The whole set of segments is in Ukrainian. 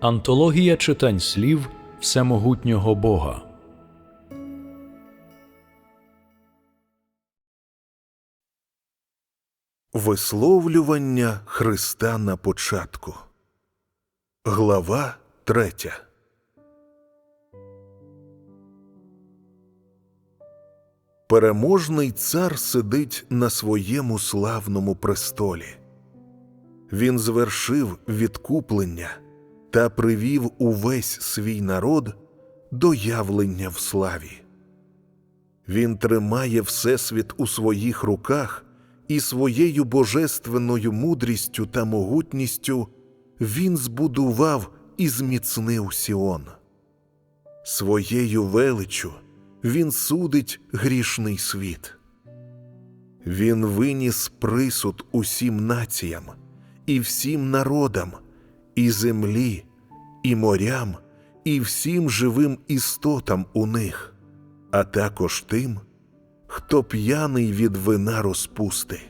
Антологія читань слів Всемогутнього Бога. Висловлювання Христа на початку. Глава третя. Переможний цар сидить на своєму славному престолі. Він звершив відкуплення та привів увесь свій народ до явлення в славі. Він тримає Всесвіт у своїх руках і своєю божественною мудрістю та могутністю він збудував і зміцнив Сіон. Своєю величчю він судить грішний світ. Він виніс присуд усім націям і всім народам, і землі, і морям, і всім живим істотам у них, а також тим, хто п'яний від вина розпусти.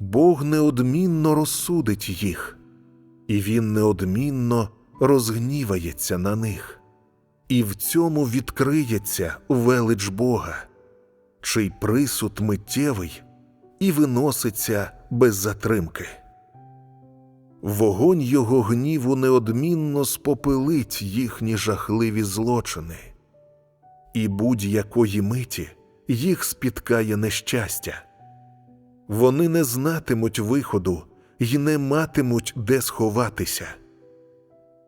Бог неодмінно розсудить їх, і він неодмінно розгнівається на них, і в цьому відкриється велич Бога, чий присуд миттєвий і виноситься без затримки. Вогонь його гніву неодмінно спопилить їхні жахливі злочини, і будь-якої миті їх спіткає нещастя. Вони не знатимуть виходу й не матимуть де сховатися.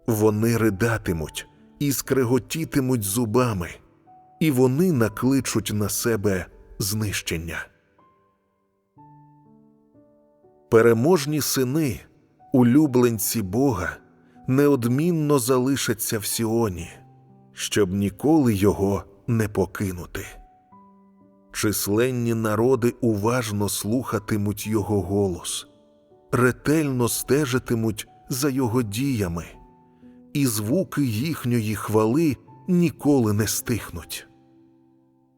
Вони ридатимуть і скреготітимуть зубами, і вони накличуть на себе знищення. Переможні сини, улюбленці Бога, неодмінно залишаться в Сіоні, щоб ніколи його не покинути. Численні народи уважно слухатимуть його голос, ретельно стежитимуть за його діями, і звуки їхньої хвали ніколи не стихнуть.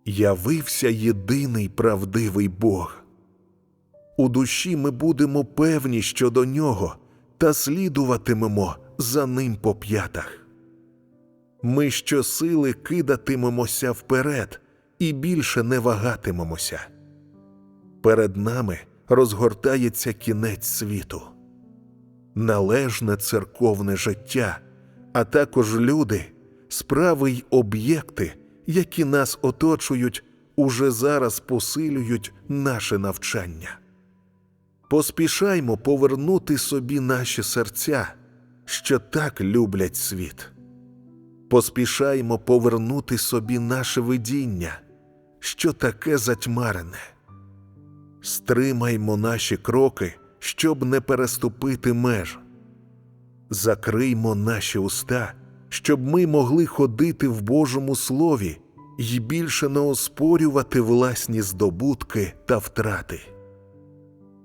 Явився єдиний правдивий Бог. У душі ми будемо певні щодо нього та слідуватимемо за ним по п'ятах. Ми щосили кидатимемося вперед і більше не вагатимемося. Перед нами розгортається кінець світу, належне церковне життя, а також люди, справи й об'єкти, які нас оточують, уже зараз посилюють наше навчання. Поспішаймо повернути собі наші серця, що так люблять світ. Поспішаймо повернути собі наше видіння, що таке затьмарене. Стримаймо наші кроки, щоб не переступити меж. Закриймо наші уста, щоб ми могли ходити в Божому Слові й більше не оспорювати власні здобутки та втрати.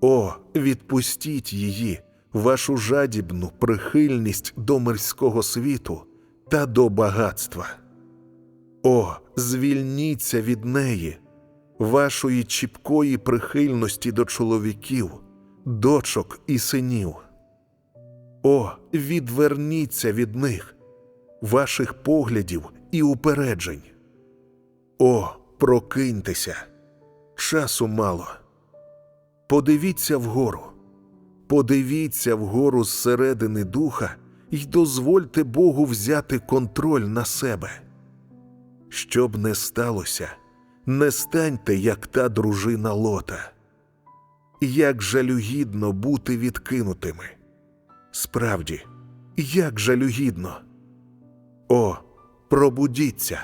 О, відпустіть її, вашу жадібну прихильність до мирського світу та до багатства. О, звільніться від неї, вашої чіпкої прихильності до чоловіків, дочок і синів. О, відверніться від них, ваших поглядів і упереджень. О, прокиньтеся, часу мало. Подивіться вгору, подивіться вгору зсередини духа і дозвольте Богу взяти контроль на себе. Щоб не сталося, не станьте, як та дружина лота. Як жалюгідно бути відкинутими. Справді, як жалюгідно. О, пробудіться.